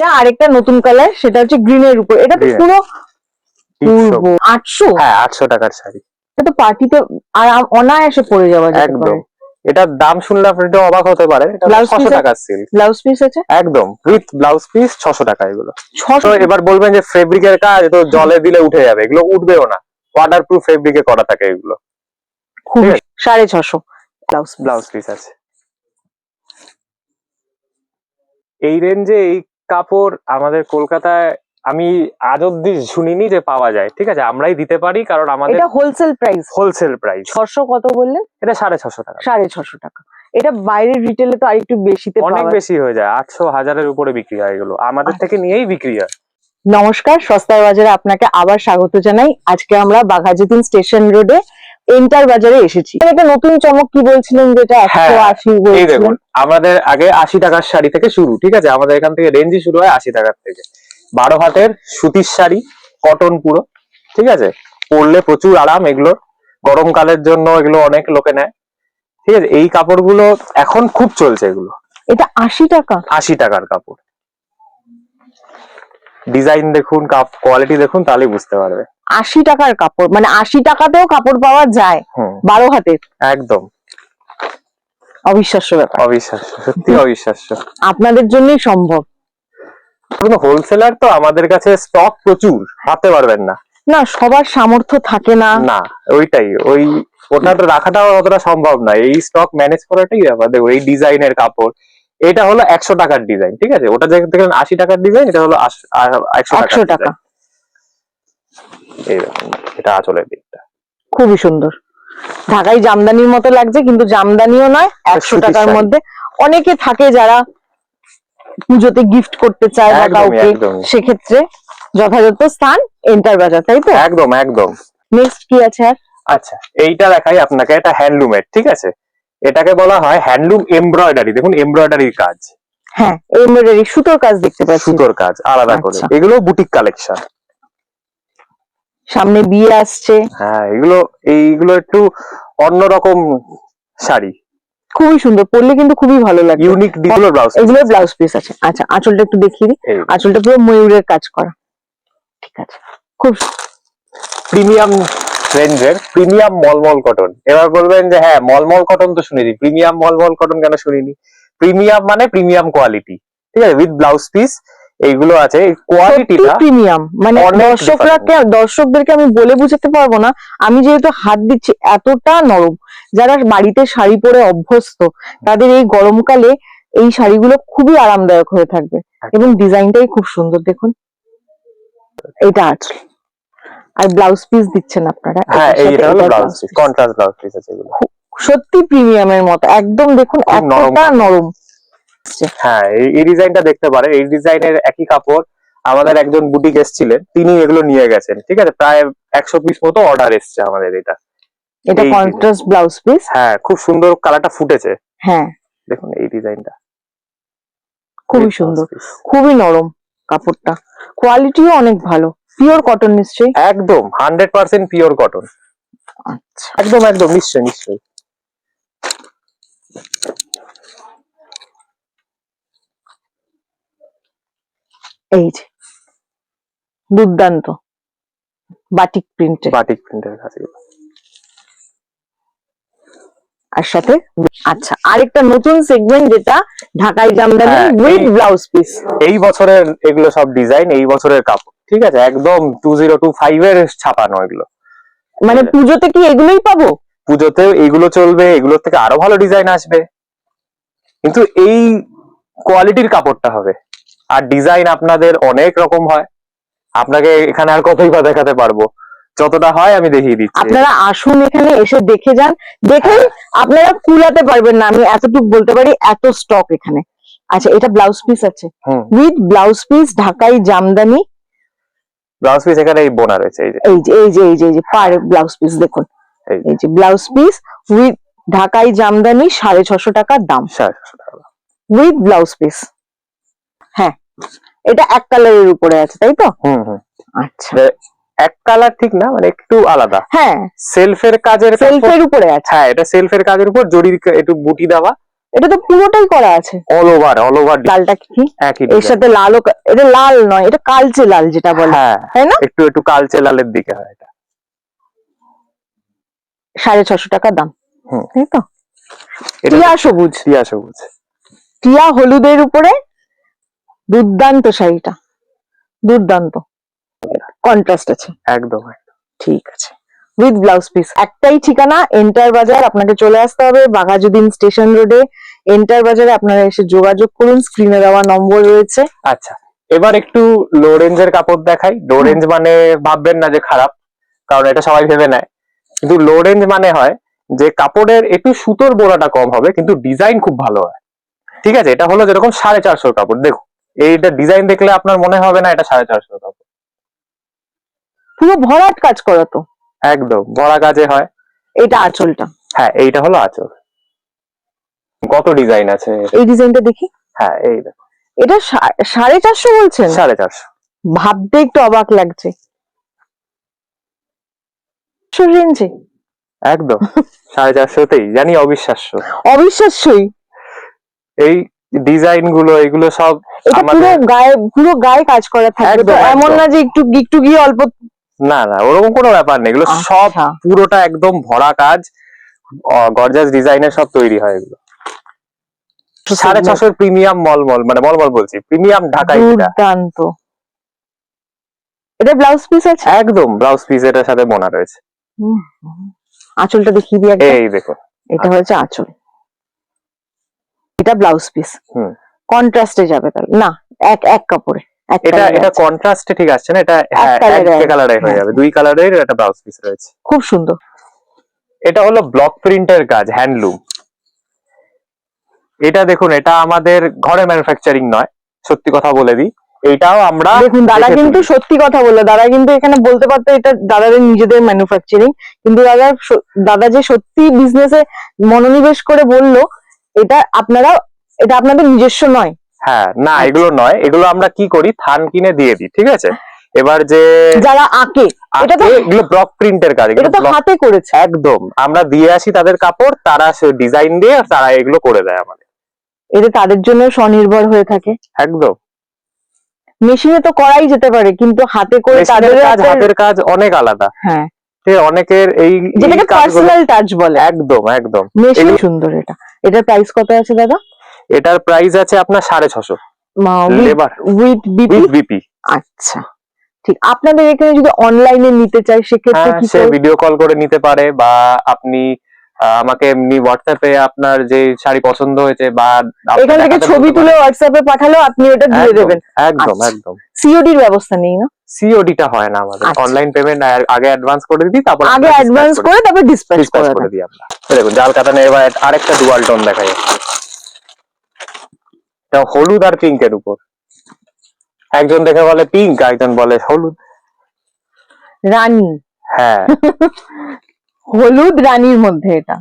এটা আরেকটা নতুন কালার সেটা হচ্ছে গ্রিন এর উপর। এটা তো পুরো আটশো? হ্যাঁ আটশো টাকার শাড়ি। এটা তো পার্টিতে আরাম অনায়াসে পরে যাওয়া যেতে একদম। পারে। এটার দাম শুনলে আপনি একটু অবাক হতে পারে ছশো টাকার সিল্ক ব্লাউজ পিস আছে? একদম। উইথ ব্লাউজ পিস ছশো টাকা এগুলো। ছশো এবার বলবেন যে ফেব্রিকের কাজ তো জলে দিলে উঠে যাবে। এগুলো উঠবেও না। ওয়াটার প্রুফ ফেব্রিকে করা থাকে এগুলো। খুব সাড়ে ছশো। ব্লাউজ ব্লাউজ পিস আছে। এই রেঞ্জে এই কাপড় আমাদের কলকাতায় আমি আজ অব্দি শুনিনি যে পাওয়া যায়। ঠিক আছে আমরাই দিতে পারি কারণ আমাদের এটা হোলসেল প্রাইস হোলসেল প্রাইস ছশো কত বললে এটা সাড়ে ছশো টাকা। সাড়ে ছশো টাকা। এটা বাইরের রিটেলে তো আরেকটু বেশিতে অনেক বেশি হয়ে যায় আটশো হাজারের উপরে বিক্রি হয় এগুলো। আমাদের থেকে নিয়েই বিক্রি হয়। নমস্কার সস্তার বাজারে আপনাকে আবার স্বাগত জানাই। আজকে আমরা বাঘাযতীন স্টেশন রোডে এন্টার বাজারে এসেছি। একটা নতুন চমক কি বলছিলেন যেটা একশো হ্যাঁ, আশি এই দেখুন আমাদের আগে আশি টাকার শাড়ি থেকে শুরু ঠিক আছে? আমাদের এখান থেকে রেঞ্জই শুরু হয় আশি টাকার থেকে। বারো হাতের সুতির শাড়ি কটন পুরো ঠিক আছে? পরলে প্রচুর আরাম এগুলো গরমকালের জন্য এগুলো অনেক লোকে নেয়। ঠিক আছে? এই কাপড়গুলো এখন খুব চলছে এগুলো। এটা আশি টাকা? আশি টাকার কাপড়। ডিজাইন দেখুন কোয়ালিটি দেখুন তাহলে বুঝতে পারবে। আশি টাকার কাপড় মানে আশি টাকাতেও কাপড় পাওয়া যায় বারো হাতে? একদম। অবিশ্বাস্য ব্যাপার। অবিশ্বাস্য সত্যি অবিশ্বাস্য। আপনাদের জন্যই সম্ভব। হোলসেলার তো আমাদের কাছে স্টক প্রচুর ভাবতে পারবেন না। না সবার সামর্থ্য থাকে না। না ওইটাই ওই ওটা রাখাটাও অতটা সম্ভব না। এই স্টক ম্যানেজ করাটাই ব্যাপার। দেখো এই ডিজাইনের কাপড় এটা হলো একশো টাকার ডিজাইন ঠিক আছে? ওটা দেখলেন আশি টাকার ডিজাইন এটা হলো একশো টাকা এটা আঁচলের দিকটা। খুবই সুন্দর। ঢাকাই জামদানির মতো লাগছে কিন্তু জামদানিও নয় একশো টাকার মধ্যে। অনেকে থাকে যারা পুজোতে গিফট করতে চায় বা কাউকে। সেক্ষেত্রে যথাযথ স্থান এন্টার বাজার তাই তো? একদম একদম। নেক্সট কি আছে আচ্ছা এইটা দেখাই আপনাকে এটা হ্যান্ডলুমের ঠিক আছে? এটাকে বলা হয় হ্যান্ডলুম এমব্রয়ডারি। দেখুন এমব্রয়ডারির কাজ। হ্যাঁ এমব্রয়ডারি সুতোর কাজ দেখতে পাচ্ছি। সুতোর কাজ আলাদা করে। আচ্ছা। এগুলো বুটিক কালেকশন। সামনে বিয়ে আসছে। হ্যাঁ এগুলো এইগুলো একটু অন্যরকম শাড়ি। খুবই সুন্দর পরলে কিন্তু খুবই ভালো লাগে ইউনিক ডিগুলো ব্লাউজ এগুলোর ব্লাউজ পিস আছে। আচ্ছা আঁচলটা একটু দেখিয়ে দিই। আঁচলটা পুরো ময়ূরের কাজ করা। ঠিক আছে। খুব প্রিমিয়াম রেঞ্জের প্রিমিয়াম মলমল কটন এবার বলবেন যে হ্যাঁ মলমল কটন তো শুনিনি। প্রিমিয়াম মলমল কটন কেন শুনিনি? প্রিমিয়াম মানে প্রিমিয়াম কোয়ালিটি ঠিক আছে? উইথ ব্লাউজ পিস এইগুলো আছে। কোয়ালিটিটা প্রিমিয়াম মানে দর্শকরা দর্শকদেরকে আমি বলে বুঝাতে পারব না। আমি যেহেতু হাত দিচ্ছি এতটা নরম। যারা বাড়িতে শাড়ি পরে অভ্যস্ত তাদের এই গরমকালে এই শাড়িগুলো খুবই আরামদায়ক হয়ে থাকবে। এবং ডিজাইনটাই খুব সুন্দর। দেখুন এটা আছে আর ব্লাউজ পিস দিচ্ছেন আপনারা। হ্যাঁ এইটা হলো blouse piece contrast blouse piece আছে এগুলো। সত্যি প্রিমিয়ামের মতো। একদম দেখুন এতটা নরম। হ্যাঁ এই এই ডিজাইনটা দেখতে পারেন। এই ডিজাইনের একই কাপড় আমাদের একজন বুটিক এসেছিলেন তিনি এগুলো নিয়ে গেছেন ঠিক আছে? প্রায় একশো পিস মতো অর্ডার এসছে আমাদের এটা। এটা কন্ট্রাস্ট ব্লাউজ পিস হ্যাঁ খুব সুন্দর কালারটা ফুটেছে। হ্যাঁ। দেখুন এই ডিজাইনটা খুবই সুন্দর। খুবই নরম কাপড়টা। কোয়ালিটিও অনেক ভালো। পিওর কটন নিশ্চয়ই? একদম হান্ড্রেড পার্সেন্ট পিওর কটন আচ্ছা। একদম একদম নিশ্চয়ই নিশ্চয়ই। এই যে দুর্দান্ত বাটিক প্রিন্টে বাটিক প্রিন্টের কাছে। আর সাথে আচ্ছা আরেকটা নতুন সেগমেন্ট যেটা ঢাকাই জামদানি উইথ ব্লাউজ পিস এই বছরের এগুলো সব ডিজাইন এই বছরের কাপড়। ঠিক আছে একদম টু জিরো টু ফাইভ এর ছাপানো এগুলো। মানে। পুজোতে কি এগুলোই পাবো? পুজোতে এগুলো চলবে এগুলোর থেকে আরও ভালো ডিজাইন আসবে। কিন্তু এই কোয়ালিটির কাপড়টা হবে। আর ডিজাইন আপনাদের অনেক রকম হয়। আপনাকে এখানে আর কতই বা দেখাতে পারব। যতটা হয় আমি দেখিয়ে দিচ্ছি। আপনারা আসুন এখানে এসে দেখে যান। দেখে আপনারা কুলাতে পারবেন না আমি এতটুকু বলতে পারি এত স্টক এখানে। আচ্ছা এটা ব্লাউজ পিস আছে। With blouse piece Dhakai jamdani. Blouse piece এখানে এই বোনা রয়েছে এই যে। এই যে এই যে এই যে এই যে পার ব্লাউজ পিস দেখুন। এই যে। ব্লাউজ পিস উইথ ঢাকাই জামদানি সাড়ে ছশো টাকার দাম। সাড়ে ছশো টাকা। উইথ ব্লাউজ পিস হ্যাঁ এটা এক কালারের উপরে আছে তাই তো? হুম হুম। আচ্ছা। এক কালার ঠিক না মানে একটু আলাদা। হ্যাঁ। সেলফের কাজের সেলফের উপরে আছে। হ্যাঁ এটা সেলফের কাজের উপর জরির একটু বুটি দেওয়া। এটা তো পুরোটাই করা আছে। অল ওভার অল ওভার লালটা কি? এর সাথে লালও এটা লাল নয় এটা কালচে লাল যেটা বলে হ্যাঁ তাই না? একটু একটু কালচে লালের দিকে হয় এটা। সাড়ে ছশো টাকা দাম হুম। তাই তো? টিয়া সবুজ। টিয়া সবুজ। টিয়া হলুদের উপরে দুর্দান্ত শাড়িটা। দুর্দান্ত। কন্ট্রাস্ট আছে। একদম। ঠিক আছে। উইথ ব্লাউজ পিস একটাই ঠিকানা এন্টার বাজার আপনাকে চলে আসতে হবে বাঘাযুদ্দিন স্টেশন রোডে। এন্টার বাজারে আপনারা এসে যোগাযোগ করুন স্ক্রিনে দেওয়া নম্বর রয়েছে। আচ্ছা এবার একটু লো রেঞ্জের কাপড় দেখাই। লো রেঞ্জ মানে ভাববেন না যে খারাপ কারণ এটা সবাই ভেবে নেয়। কিন্তু লো রেঞ্জ মানে হয় যে কাপড়ের একটু সুতোর বোড়াটা কম হবে কিন্তু ডিজাইন খুব ভালো হয়। ঠিক আছে? এটা হলো যেরকম সাড়ে চারশোর কাপড়। দেখো এইটা ডিজাইন দেখলে আপনার মনে হবে না এটা সাড়ে চারশোর কাপড়। পুরো ভরাট কাজ করা তো। একদম ভরা কাজে হয়। এটা আঁচলটা। হ্যাঁ এইটা হলো আচল। কত ডিজাইন আছে? এই ডিজাইনটা দেখি। হ্যাঁ এই দেখো। এটা সাড়ে চারশো বলছেন? সাড়ে চারশো। ভাবতে একটু অবাক লাগছে। রেঞ্জে? একদম সাড়ে চারশোতেই জানি অবিশ্বাস্য। অবিশ্বাস্যই। এই ডিজাইনগুলো এগুলো সব এটা পুরো গায়ে পুরো গায়ে কাজ করা একদম, এমন না যে একটু একটু গিয়ে অল্প না না ওরকম কোনো ব্যাপার নেই। এগুলো সব আচ্ছা। পুরোটা একদম ভরা কাজ গর্জাস ডিজাইনের সব তৈরি হয় এগুলো। সাড়ে ছশোর প্রিমিয়াম মলমল মানে মলমল বলছি প্রিমিয়াম ঢাকাই এটা দুর্দান্ত। এটা ব্লাউজ পিস আছে? একদম ব্লাউজ পিস এটার সাথে বোনা রয়েছে। আঁচলটা দেখিয়ে দিই একবার। এই দেখুন। এটা হচ্ছে আঁচল। এটা ব্লাউজ পিস হুম। কন্ট্রাস্টে যাবে তাহলে। না এক এক কাপড়ে। এটা এটা কন্ট্রাস্টে ঠিক আসছে না এটা হ্যাঁ এক কালারে হয়ে হ্যাঁ। যাবে। দুই কালারের একটা ব্লাউজ পিস রয়েছে। খুব সুন্দর। এটা হলো ব্লক প্রিন্টের কাজ হ্যান্ডলুম এটা দেখুন এটা আমাদের ঘরে ম্যানুফ্যাকচারিং নয় সত্যি কথা বলে দিই। এইটাও আমরা দেখুন দাদা কিন্তু সত্যি কথা বলল। দাদা কিন্তু এখানে বলতে পারতো এটা দাদাদের নিজেদের ম্যানুফ্যাকচারিং কিন্তু দাদা দাদা যে সত্যি বিজনেসে মনোনিবেশ করে বলল এটা আপনারা এটা আপনাদের নিজস্ব নয়। হ্যাঁ না আচ্ছা। এগুলো নয়। এগুলো আমরা কি করি? থান কিনে দিয়ে দিই ঠিক আছে? এবার যে যারা আঁকে এটা তো এগুলো ব্লক প্রিন্টের কাজ এটা তো হাতে করেছে। একদম। আমরা দিয়ে আসি তাদের কাপড় তারা ডিজাইন দিয়ে তারা এগুলো করে দেয় আমাদের। এটা তাদের জন্য স্বনির্ভর হয়ে থাকে। একদম। মেশিনে তো করাই যেতে পারে কিন্তু হাতে করে তাদের কাজ হাতের কাজ অনেক আলাদা। হ্যাঁ। অনেকের এই এই যেটাকে পার্সোনাল টাচ বলে। একদম একদম। মেশিন সুন্দর এটা। এটার প্রাইস কত আছে দাদা? এটার প্রাইস আছে আপনার সাড়ে ছশো। লেবার উইথ বিপি আচ্ছা ঠিক। আপনাদের এখানে যদি অনলাইনে নিতে চাই সেক্ষেত্রে হ্যাঁ কি সে ভিডিও কল করে নিতে পারে বা আপনি আমাকে এমনি হোয়াটসঅ্যাপে আপনার যে শাড়ি পছন্দ হয়েছে বা এখান থেকে ছবি তুলে হোয়াটসঅ্যাপে পাঠালেও আপনি ওটা। দিয়ে একদম, দেবেন। একদম আচ্ছা। একদম। সিওডির ব্যবস্থা নেই না? সিওডিটা হয় না আমাদের। আচ্ছা। অনলাইন পেমেন্ট আগে অ্যাডভান্স করে দিই তারপর আগে অ্যাডভান্স করে তারপর ডিসপ্যাচ করে দিই আমরা। দেখুন জাল কাতানে এবার আরেকটা ডুয়াল টোন দেখা যাচ্ছে এটা হলুদ আর পিঙ্কের উপর। একজন দেখে বলে পিঙ্ক একজন বলে হলুদ। রানী। হ্যাঁ। হলুদ রানীর মধ্যে এটা।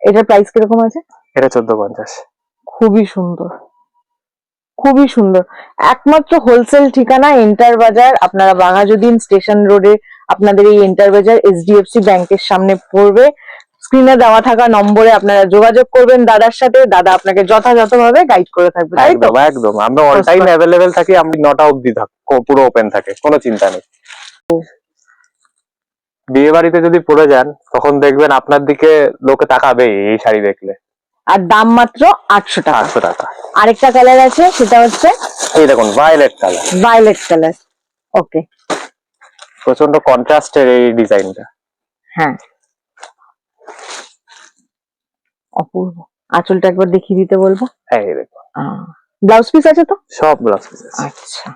এটার প্রাইস কীরকম আছে? এটা চোদ্দ পঞ্চাশ। খুবই সুন্দর। খুবই সুন্দর। একমাত্র হোলসেল ঠিকানা এন্টার বাজার আপনারা বাঘাযতীন স্টেশন রোডে আপনাদের এই এন্টার বাজার এইচডিএফসি ব্যাংকের সামনে পড়বে। স্ক্রিনে দেওয়া থাকা নম্বরে আপনারা যোগাযোগ করবেন দাদার সাথে। দাদা আপনাকে যথাযথভাবে গাইড করে থাকবে। একদম একদম। আমরা অল টাইম অ্যাভেলেবেল থাকি আমি নটা থাক পুরো ওপেন থাকে কোনো চিন্তা নেই। বিয়ে বাড়িতে যদি পড়ে যান তখন দেখবেন আপনার দিকে লোকে তাকাবে এই শাড়ি দেখলে। আর দাম মাত্র আটশো টাকা। আটশো টাকা। আরেকটা কালার আছে সেটা হচ্ছে এই দেখুন violet colour violet colour okay প্রচণ্ড কন্ট্রাস্টের এই ডিজাইনটা হ্যাঁ। অপূর্ব। আঁচলটা একবার দেখিয়ে দিতে বলব? এই দেখুন ব্লাউজ পিস আছে তো? সব ব্লাউজ পিস আছে। আচ্ছা।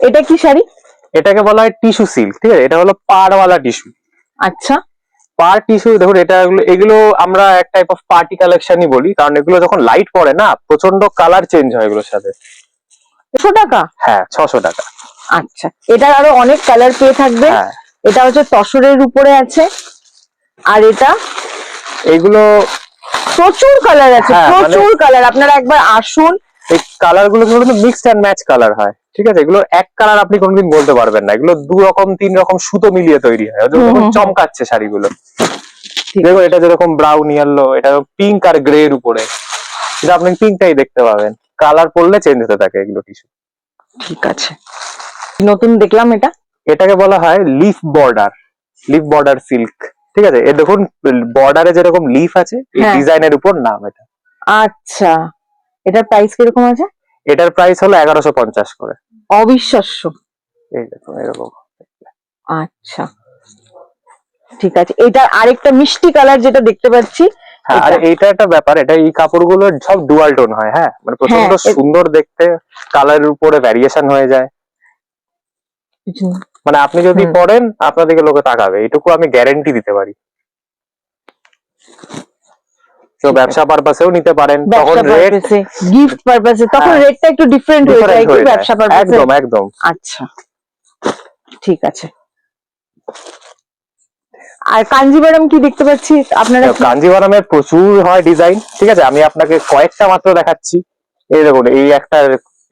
এটা কি শাড়ি? এটাকে বলা হয় টিস্যু সিল্ক ঠিক আছে? এটা হলো পাড়ওয়ালা টিস্যু আচ্ছা। পার টিস্যু দেখুন এটা এগুলো- এগুলো আমরা এক টাইপ অফ পার্টি কালেকশনই বলি কারণ এগুলো যখন লাইট পড়ে না প্রচণ্ড কালার চেঞ্জ হয় এগুলোর সাথে। একশো টাকা? হ্যাঁ ছশো টাকা। আচ্ছা। এটার আরও অনেক কালার পেয়ে থাকবে। হ্যাঁ। এটা হচ্ছে তসরের উপরে আছে। আর এটা এগুলো প্রচুর কালার আছে হ্যাঁ, মানে- প্রচুর কালার আপনারা একবার আসুন। এই কালারগুলো কিন্তু মিক্সড অ্যান্ড ম্যাচ কালার হয় ঠিক আছে? এগুলো এক কালার আপনি কোনোদিন বলতে পারবেন না। এগুলো দু রকম তিন রকম সুতো মিলিয়ে তৈরি হয়। চমকাচ্ছে শাড়িগুলো। দেখো এটা যেরকম ব্রাউন ইয়েলো এটা পিঙ্ক আর গ্রে এর উপরে। এটা আপনি পিঙ্কটাই দেখতে পাবেন। কালার পড়লে চেঞ্জ হতে থাকে এগুলো কিছু ঠিক আছে। নতুন দেখলাম এটা। এটাকে বলা হয় leaf border leaf border silk ঠিক আছে? এ দেখুন বর্ডারে যেরকম লিফ আছে এই হ্যাঁ। ডিজাইনের উপর নাম এটা। আচ্ছা। এটার প্রাইস কীরকম আছে? এটার প্রাইস হলো এগারোশো পঞ্চাশ করে। অবিশ্বাস্য। এই দেখুন এরকম। আচ্ছা। ঠিক আছে। এটার আরেকটা মিষ্টি কালার যেটা দেখতে পাচ্ছি হ্যাঁ আর এটা। এইটা একটা ব্যাপার এটা এই কাপড়গুলো সব ডুয়াল টোন হয় হ্যাঁ? মানে প্রচণ্ড হ্যাঁ, সুন্দর দেখতে কালারের উপরে ভ্যারিয়েশন হয়ে যায়। মানে আপনি যদি। পড়েন আপনাদেরকে লোকে তাকাবে। এটুকু আমি গ্যারেন্টি দিতে পারি। তো ব্যবসা পারপাসেও নিতে পারেন তখন রেট গিফট পারপাসে তখন। রেটটা একটু ডিফারেন্ট হয়ে যায় কি ব্যবসা পারপাসে একদম একদম। আচ্ছা। ঠিক আছে। আর কাঞ্জিভারাম কি দেখতে পাচ্ছি? আপনারা কাঞ্জিভারামের প্রচুর হয় ডিজাইন ঠিক আছে? আমি আপনাকে কয়েকটা মাত্র দেখাচ্ছি। এই দেখুন এই একটা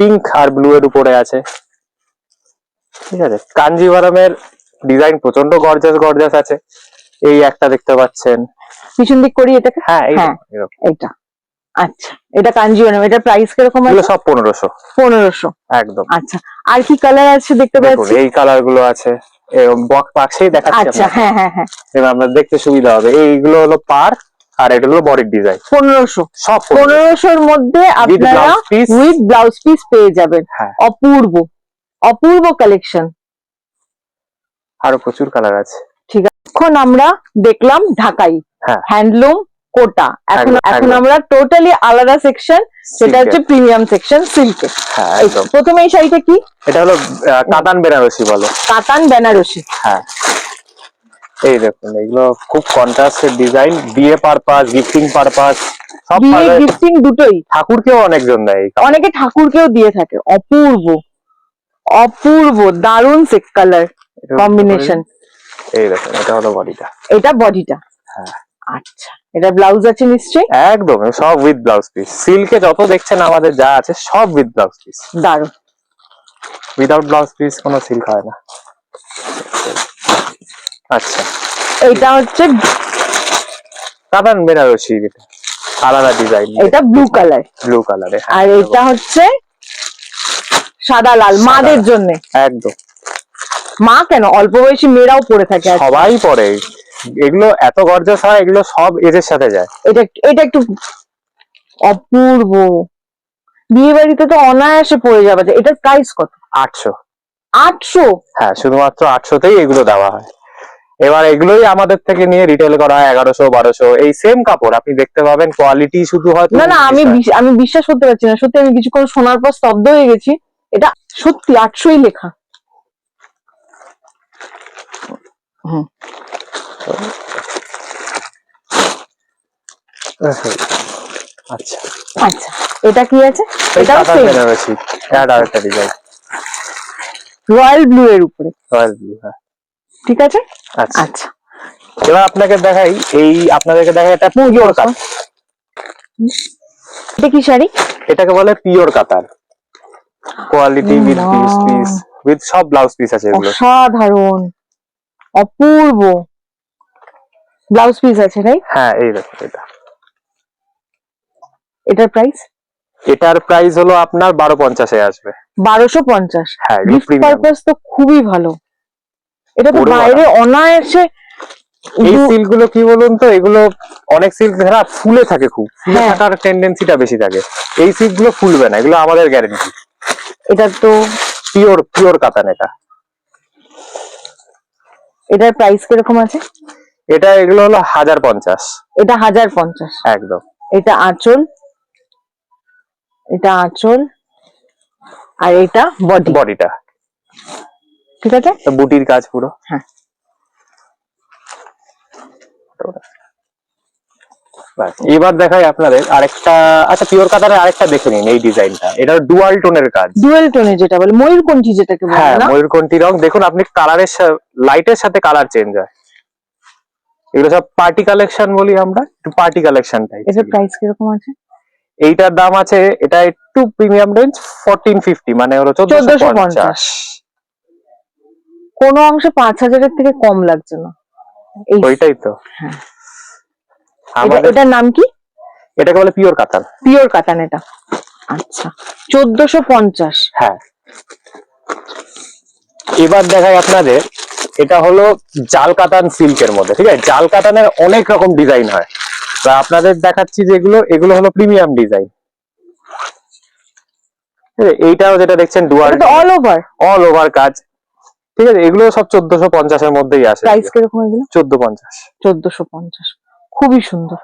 পিঙ্ক আর ব্লু এর উপরে আছে। ঠিক আছে? কাঞ্জিভারামের ডিজাইন প্রচণ্ড গর্জাস গর্জাস আছে। এই একটা দেখতে পাচ্ছেন। পিছন দিক করি এটাকে? হ্যাঁ এই হ্যাঁ। এটা আচ্ছা এটা কাঞ্জিভারাম এটার প্রাইস কীরকম আছে? সব পনেরোশো। পনেরোশো। একদম। আচ্ছা আর কি কালার আছে দেখতে পাচ্ছি? এই কালারগুলো আছে। এরকম বক্স বাক্সেই দেখাচ্ছি আচ্ছা হ্যাঁ হ্যাঁ হ্যাঁ। এবার আপনার দেখতে সুবিধা হবে। এইগুলো হলো পার আর এটা হলো বডির ডিজাইন পনেরোশো। সব পনেরোশো। পনেরোশোর মধ্যে আপনারা উইথ ব্লাউজ পিস পেয়ে যাবেন। হ্যাঁ। অপূর্ব। অপূর্ব কালেকশন আরও প্রচুর কালার আছে। ঠিক আছে। এখন আমরা দেখলাম ঢাকাই। হ্যাঁ। হ্যান্ডলুম কোটা। এখন এখন আমরা টোটালি আলাদা সেকশন সেটা হচ্ছে প্রিমিয়াম সেকশন সিল্কে হ্যাঁ একদম। প্রথমে এই শাড়িটা কি? এটা হলো কাতান বেনারসি বলে। কাতান বেনারসি। হ্যাঁ। এই দেখুন এগুলো খুব কন্ট্রাস্টের ডিজাইন বিয়ে পারপাস গিফটিং পারপাস সব গিফটিং দুটোই। ঠাকুরকেও অনেকজন দেয় অনেকে ঠাকুরকেও দিয়ে থাকে অপূর্ব। অপূর্ব দারুণ সেক কালার কম্বিনেশন এই দেখুন এটা হলো বডিটা এটা বডিটা হ্যাঁ। আচ্ছা এটা ব্লাউজ আছে নিশ্চয়ই? একদম সব উইথ ব্লাউজ পিস সিল্কে যত দেখছেন আমাদের যা আছে সব উইথ ব্লাউজ পিস দারুণ। উইদাউট ব্লাউজ পিস কোনো সিল্ক হয় না। আচ্ছা। এটা হচ্ছে কাতান বেনারসি এটা আলাদা ডিজাইন এটা ব্লু কালার ব্লু কালারে আর এটা হচ্ছে সাদা লাল মাদের। জন্য। একদম। মা কেন? অল্প বয়সী মেয়েরাও পরে থাকে সবাই পরে এগুলো এত গর্জাস হয় এগুলো সব এজের সাথে যায়। এটা এটা একটু অপূর্ব। বিয়ে বাড়িতে তো অনায়াসে পড়ে যাবে। যে এটার প্রাইস কত? আটশো। আটশো? হ্যাঁ শুধুমাত্র আটশোতেই এগুলো দেওয়া হয়। এবার এগুলোই আমাদের থেকে নিয়ে রিটেল করা হয় এগারোশো বারোশো। এই সেম কাপড় আপনি দেখতে পাবেন কোয়ালিটি শুধু হয়তো না না আমি। আমি বিশ্বাস করতে পারছি না। সত্যি আমি কিছুক্ষণ শোনার পর স্তব্ধ হয়ে গেছি। এটা সত্যি আটশোই লেখা। হুম। আচ্ছা। আচ্ছা। এটা কি আছে? বেনারসি। এটা আরেকটা ডিজাইন রয়্যাল ব্লু এর উপরে। রয়্যাল ব্লু হ্যাঁ। ঠিক আছে? আচ্ছা। আচ্ছা। এবার আপনাকে দেখাই এই আপনাদেরকে দেখাই একটা পিওর কাতান এটা কি শাড়ি? এটাকে বলে পিওর কাতান quality with piece piece with সব ব্লাউজ পিস আছে এগুলো। অসাধারণ অপূর্ব। ব্লাউজ পিস আছে তাই হ্যাঁ এই দেখো এটা। এটার প্রাইস এটার প্রাইস হলো আপনার বারো পঞ্চাশে আসবে। বারোশো পঞ্চাশ। হ্যাঁ গিফট। পারপাস তো খুবই ভালো। এটা তো বাইরে অনায়াসে এই সিল্কগুলো কি বলুন তো এগুলো অনেক সিল্ক ধরা ফুলে থাকে খুব। ফুলে হ্যাঁ। থাকার টেন্ডেন্সিটা বেশি থাকে। এই সিল্কগুলো ফুলবে না এগুলো আমাদের গ্যারেন্টি এটা তো পিওর পিওর কাতান এটা। এটার প্রাইস কীরকম আছে? এটা এগুলো হলো হাজার পঞ্চাশ। এটা হাজার পঞ্চাশ। একদম। এটা আঁচল। এটা আঁচল। আর এটা বডি বডিটা ঠিক আছে? বুটির কাজ পুরো। হ্যাঁ। এবার দেখাই আপনাদের আরেকটা আচ্ছা পিওর কাতানের আরেকটা দেখে নিন এই ডিজাইনটা এটা ডুয়াল টোনের কাজ। ডুয়েল টোনে যেটা বলে ময়ূরকণ্ঠী যেটাকে বলে হ্যাঁ ময়ূরকণ্ঠী রং। দেখুন আপনি কালারের লাইটের সাথে কালার চেঞ্জ হয়। এগুলো সব পার্টি কালেকশন বলি আমরা একটু পার্টি কালেকশন টাইপ এটার প্রাইস কীরকম আছে? এইটার দাম আছে এটা একটু প্রিমিয়াম রেঞ্জ ফোরটিন ফিফটি মানে হলো চোদ্দশো 1450 পঞ্চাশ। কোনো অংশে পাঁচ হাজারের থেকে কম লাগছে না। ওইটাই তো। হ্যাঁ। এটার নাম কি? এটাকে বলে পিওর কাতান পিওর কাতান এটা। আচ্ছা। চোদ্দশো পঞ্চাশ। হ্যাঁ। এবার দেখাই আপনাদের এটা হলো জাল কাতান সিল্কের মধ্যে ঠিক আছে? জাল কাতানের অনেক রকম ডিজাইন হয়। তা আপনাদের দেখাচ্ছি যেগুলো এগুলো হলো প্রিমিয়াম ডিজাইন। এইটাও যেটা দেখছেন তো অল ওভার অল ওভার কাজ। ঠিক আছে? এগুলো সব চোদ্দশো পঞ্চাশের মধ্যেই আসে। প্রাইস কীরকম চোদ্দ পঞ্চাশ। চোদ্দশো পঞ্চাশ। খুবই সুন্দর।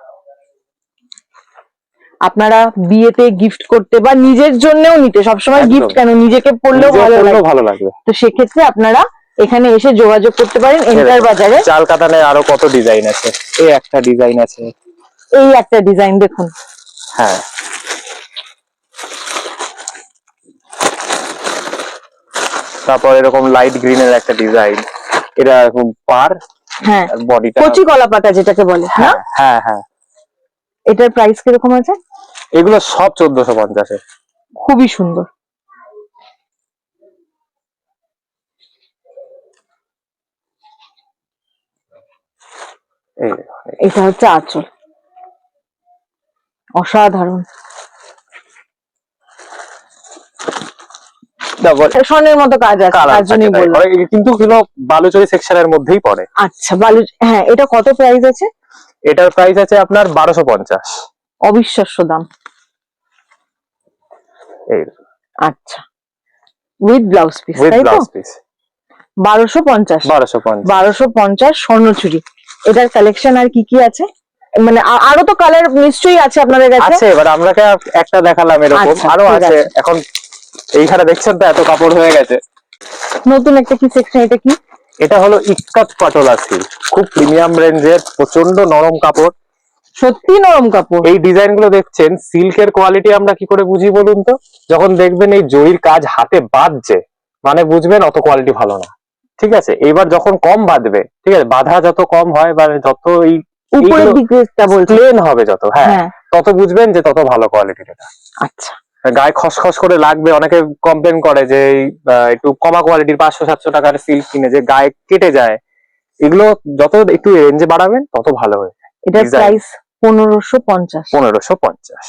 আপনারা বিয়েতে গিফট করতে বা নিজের জন্যও নিতে সবসময় গিফট কেন? নিজেকে পড়লেও ভালো লাগে। ভালো লাগবে। তো সেক্ষেত্রে আপনারা এখানে এসে যোগাযোগ করতে পারেন এন্টার বাজারে। চাল কাতানের আরও কত ডিজাইন আছে? এই একটা ডিজাইন আছে। এই একটা ডিজাইন দেখুন। হ্যাঁ। তারপর এরকম লাইট গ্রিনের একটা ডিজাইন এটা এরকম পার। হ্যাঁ বডিটা কচি কলা পাতা যেটাকে বলে হ্যাঁ হ্যাঁ? হ্যাঁ এটার প্রাইস কীরকম আছে? এগুলো সব চোদ্দশো পঞ্চাশে। খুবই সুন্দর। এটা হচ্ছে আঁচল। অসাধারণ। স্বর্ণের মতো কাজ আছে কালার তার জন্যই বললাম। কিন্তু এগুলো বালুচরি সেকশনের মধ্যেই পড়ে। আচ্ছা বালু হ্যাঁ এটা কত প্রাইস আছে? এটার প্রাইস আছে আপনার বারোশো পঞ্চাশ। অবিশ্বাস্য দাম। এই আচ্ছা। With blouse piece with blouse piece বারোশো পঞ্চাশ। বারোশো পঞ্চাশ। বারোশো পঞ্চাশ স্বর্ণচুরি। এটার কালেকশন আর কি কি আছে? মানে আরও তো কালার নিশ্চয়ই আছে আপনাদের কাছে। আছে এবার আমরা একটা দেখালাম এরকম। আচ্ছা, আরও আছে। এখন এইখানে দেখছেন তো এত কাপড় হয়ে গেছে। নতুন একটা কি সেকশন এটা কি? এটা হলো ইক্কাত পাটোলা সিল্ক খুব প্রিমিয়াম রেঞ্জের প্রচণ্ড নরম কাপড়। সত্যি নরম কাপড়। এই ডিজাইনগুলো দেখছেন সিল্কের কোয়ালিটি আমরা কি করে বুঝি বলুন তো? যখন দেখবেন এই জরির কাজ হাতে বাঁধছে মানে বুঝবেন অত কোয়ালিটি ভালো না। ঠিক আছে? এইবার যখন কম বাঁধবে ঠিক আছে? বাঁধা যত কম হয় বা যত এই উপরের দিকটা বলছি প্লেন হবে যত হ্যাঁ হ্যাঁ। তত বুঝবেন যে তত ভালো কোয়ালিটির এটা আচ্ছা। গায়ে খসখস করে লাগবে। অনেকে কমপ্লেন করে যে একটু কমা কোয়ালিটির পাঁচশো সাতশো টাকার সিল্ক কিনে যে গায়ে কেটে যায়। এগুলো যত একটু রেঞ্জে বাড়াবেন তত ভালো হয় এটার Design. প্রাইস পনেরোশো পঞ্চাশ। পনেরোশো পঞ্চাশ।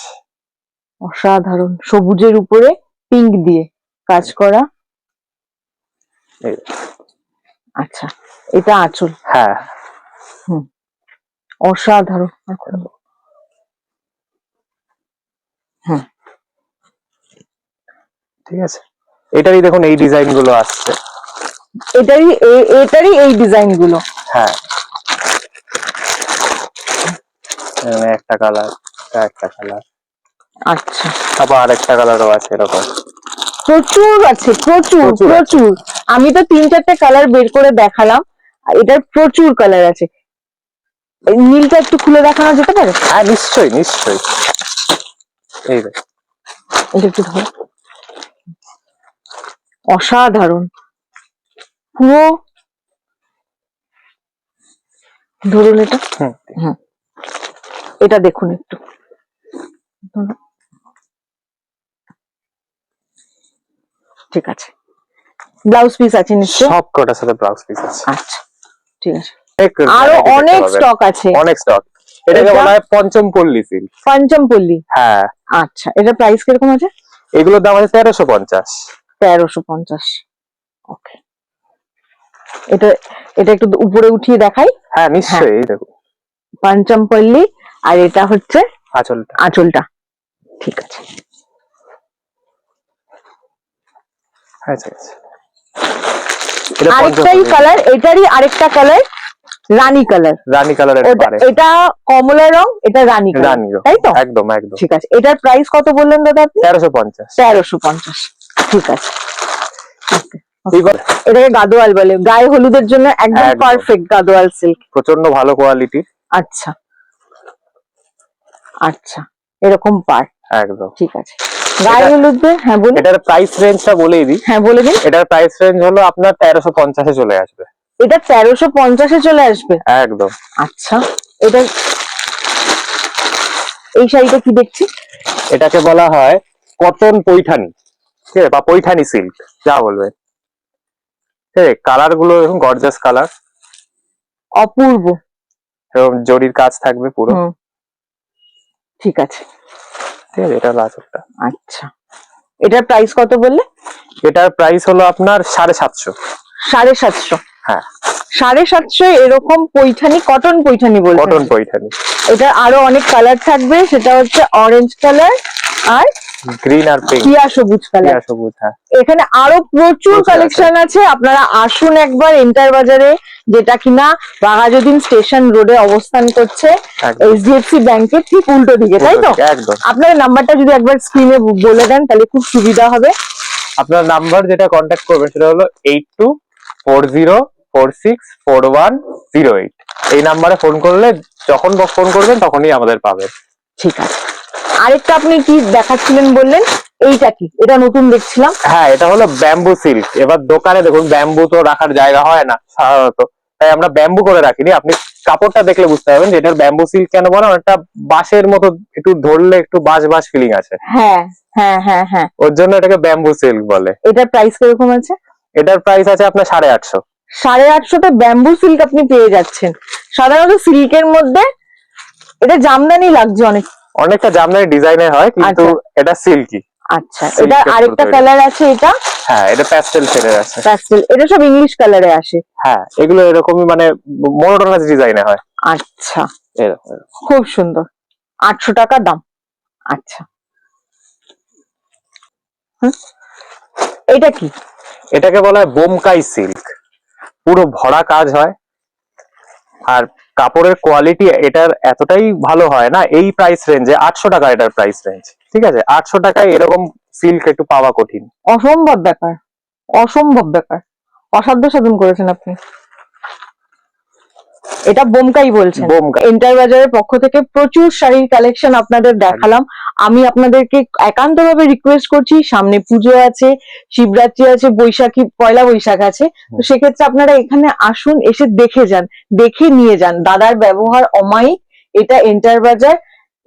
অসাধারণ। সবুজের উপরে পিঙ্ক দিয়ে কাজ করা। আচ্ছা এটা আঁচল। হ্যাঁ। অসাধারণ। এখন ঠিক আছে? এটারই দেখুন এই ডিজাইনগুলো আসছে। এটারই এটারই এই ডিজাইনগুলো হ্যাঁ একটা কালার একটা কালার। আচ্ছা। আবার আরেকটা কালারও আছে এরকম। প্রচুর আছে প্রচুর প্রচুর আমি তো তিন চারটে কালার বের করে দেখালাম আর এটার প্রচুর কালার আছে। নীলটা একটু খুলে দেখানো যেতে পারে? হ্যাঁ নিশ্চয়ই নিশ্চয়ই। এই দেখ এটা একটু ধরো। অসাধারণ। পুরো ধরুন এটা। হুম। এটা দেখুন একটু। ঠিক আছে। ব্লাউজ পিস আছে নিশ্চয় সব কটার সাথে ব্লাউজ পিস আছে। আচ্ছা ঠিক আছে। আরও অনেক স্টক আছে। অনেক স্টক এটাকে এটা- বলা হয় পঞ্চম পল্লী সিল্ক পঞ্চমপল্লী? হ্যাঁ। আচ্ছা এটা প্রাইস কীরকম আছে? এগুলোর দাম আছে তেরোশো পঞ্চাশ। তেরোশো পঞ্চাশ। ওকে এটা এটা একটু উপরে উঠিয়ে দেখাই। হ্যাঁ নিশ্চয়ই এই দেখুন পঞ্চমপল্লী আর এটা হচ্ছে আঁচলটা। আঁচলটা। ঠিক আছে। আচ্ছা আচ্ছা। এটা আরেকটাই কালার এটারই আরেকটা কালার রানী কালার রানী কালারের এটা কমলা রং এটা রানী কালার রানী তাই তো? একদম একদম। ঠিক আছে। এটার প্রাইস কত বললেন দাদা আপনি? তেরোশো পঞ্চাশ। তেরোশো পঞ্চাশ। ঠিক আছে। এটাকে গাদোয়াল বলে। গায়ে হলুদের জন্য একদম। পারফেক্ট গাদোয়াল সিল্ক প্রচণ্ড ভালো কোয়ালিটির আচ্ছা। আচ্ছা এরকম পার একদম। ঠিক আছে। গায়ে হলুদে হ্যাঁ বলুন। এটার প্রাইস রেঞ্জটা বলেই দিই। হ্যাঁ বলে দিন। এটার প্রাইস রেঞ্জ হলো আপনার তেরোশো পঞ্চাশে চলে আসবে। এটা তেরোশো পঞ্চাশে চলে আসবে? একদম। আচ্ছা। এটা এই শাড়িটা কি দেখছি? এটাকে বলা হয় কটন পৈঠানি। ঠিক আছে? বা পৈঠানি সিল্ক যা বলবে। ঠিক আছে? কালারগুলো এরকম গর্জাস কালার অপূর্ব। এবং জরির কাজ থাকবে পুরো। ঠিক আছে। ঠিক আছে? এটা হলো আঁচলটা আচ্ছা। এটার প্রাইস কত বললে? এটার প্রাইস হলো আপনার সাড়ে সাতশো। সাড়ে সাতশো। হ্যাঁ। সাড়ে সাতশো এরকম পৈঠানি কটন পৈঠানি বলছেন। কটন পৈঠানি। এটার আরও অনেক কালার থাকবে সেটা হচ্ছে অরেঞ্জ কালার আর গ্রিন আর পিঙ্ক কিয়া সবুজ কালার সবুজ হ্যাঁ। এখানে আরও প্রচুর কালেকশন আছে। আপনারা আসুন একবার এন্টার বাজারে যেটা কিনা বাঘাযতীন স্টেশন রোডে অবস্থান করছে। এইচডিএফসি ব্যাংকের ঠিক উল্টো দিকে তাই তো? আপনার নাম্বারটা যদি একবার স্ক্রিনে বলে দেন তাহলে খুব সুবিধা হবে। আপনার নাম্বার যেটা কন্ট্যাক্ট করবেন সেটা হলো eight two four zero four six four one zero eight এই নাম্বারে ফোন করলে যখন ফোন করবেন তখনই আমাদের পাবেন। ঠিক আছে। আরেকটা আপনি কি দেখাচ্ছিলেন বললেন? এইটা কি? এটা নতুন দেখছিলাম। হ্যাঁ এটা হলো ব্যাম্বু সিল্ক এবার দোকানে দেখুন ব্যাম্বু তো রাখার জায়গা হয় না সাধারণত। তাই আমরা ব্যাম্বু করে রাখিনি। আপনি কাপড়টা দেখলে বুঝতে পারবেন যে এটার ব্যাম্বু সিল্ক কেন বলে? অনেকটা বাঁশের মতো একটু ধরলে একটু বাঁশ বাঁশ ফিলিং আছে। হ্যাঁ হ্যাঁ হ্যাঁ হ্যাঁ। ওর জন্য এটাকে ব্যাম্বু সিল্ক বলে। এটার প্রাইস কীরকম আছে? এটার প্রাইস আছে আপনার সাড়ে আটশো। সাড়ে আটশোতে ব্যাম্বু সিল্ক আপনি পেয়ে যাচ্ছেন। সাধারণত সিল্কের মধ্যে এটা জামদানি লাগছে অনেক। অনেকটা জামদানি ডিজাইনের হয় কিন্তু এটা সিল্কি আচ্ছা এটা এর আরেকটা কালার আছে এটা? হ্যাঁ এটা প্যাস্টেল শেডের আছে। প্যাস্টেল এটা সব ইংলিশ কালারে আসে। হ্যাঁ এগুলো এরকমই মানে মোনোটোনাস ডিজাইনে হয়। আচ্ছা। খুব সুন্দর। আটশো টাকা দাম। আচ্ছা। এটা কি? এটাকে বলা হয় বোমকাই সিল্ক পুরো ভরা কাজ হয়। আর কাপড়ের কোয়ালিটি এটার এতটাই ভালো হয় না, এই প্রাইস রেঞ্জে আটশো টাকা এটার প্রাইস রেঞ্জ ঠিক আছে? আটশো টাকায় এরকম সিল্ক একটু পাওয়া কঠিন। অসম্ভব ব্যাপার অসম্ভব ব্যাপার। অসাধ্য সাধন করেছেন আপনি। এটা বোমকাই বলছেন এন্টার বাজারের পক্ষ থেকে প্রচুর শাড়ির কালেকশন আপনাদের দেখালাম। আমি আপনাদেরকে একান্ত ভাবে রিকোয়েস্ট করছি সামনে পুজো আছে শিবরাত্রি আছে বৈশাখী পয়লা বৈশাখ আছে। তো সেক্ষেত্রে আপনারা এখানে আসুন এসে দেখে যান দেখে নিয়ে যান। দাদার ব্যবহার অমায়িক। এটা এন্টার বাজার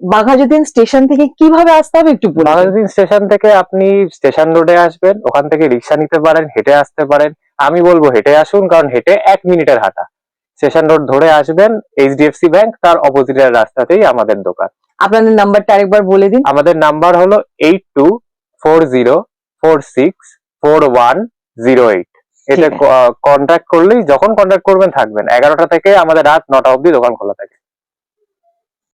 বাঘাযতীন স্টেশন থেকে কীভাবে আসতে হবে একটু বলুন। বাঘাযতীন স্টেশন থেকে আপনি স্টেশন রোডে আসবেন ওখান থেকে রিক্সা নিতে পারেন হেঁটে আসতে পারেন। আমি বলব হেঁটে আসুন কারণ হেঁটে এক মিনিটের হাঁটা। স্টেশন রোড ধরে আসবেন এইচডিএফসি ব্যাংক তার অপোজিটের রাস্তাতেই আমাদের দোকান। আপনাদের নাম্বারটা আরেকবার বলে দিন। আমাদের নাম্বার হলো eight two four zero four six four one zero eight. এতে কন্ট্যাক্ট করলেই যখন কন্ট্যাক্ট করবেন থাকবেন। এগারোটা থেকে আমাদের রাত নটা অব্দি দোকান খোলা থাকে।